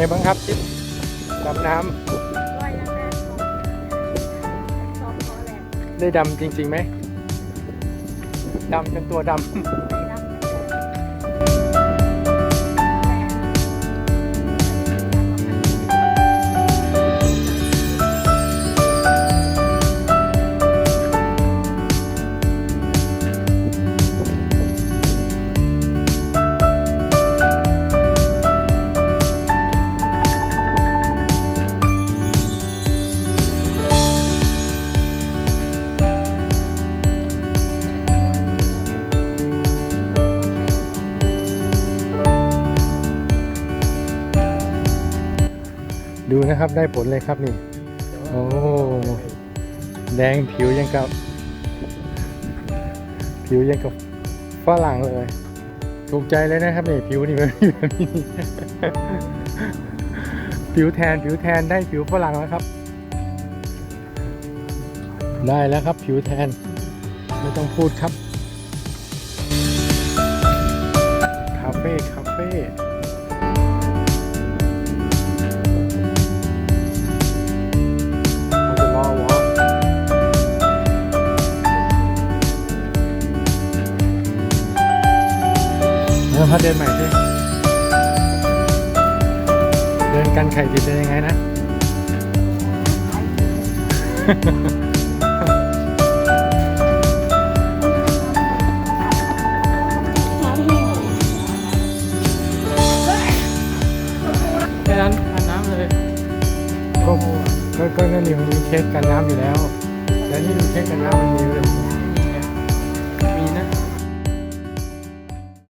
ไงบ้างครับทิปดำน้ร้อยละแรกของสองพอแหละำได้ดำจริงๆไหมดำจนตัวดำ ดูนะครับได้ผลเลยครับนี่ โอ้แดงผิวยังกับ ผิวยังกับฝรั่งเลย ถูกใจเลยนะครับนี่ผิวนี่แบบนี้ผิวแทนผิวแทนได้ผิวฝรั่งแล้วครับ ได้แล้วครับผิวแทน ไม่ต้องพูดครับ คาเฟ่คา ออพาเดินใหม่สิเดินกันไข่ดิบเป็นยังไงนะ แค่นั้นทานน้ำเลยก็ก็ก็นั่นนี่มันมีเช็คกันน้ำอยู่แล้ว แล้วนี่ดูเช็คกันน้ำมันมีเลยมีไงมีนะ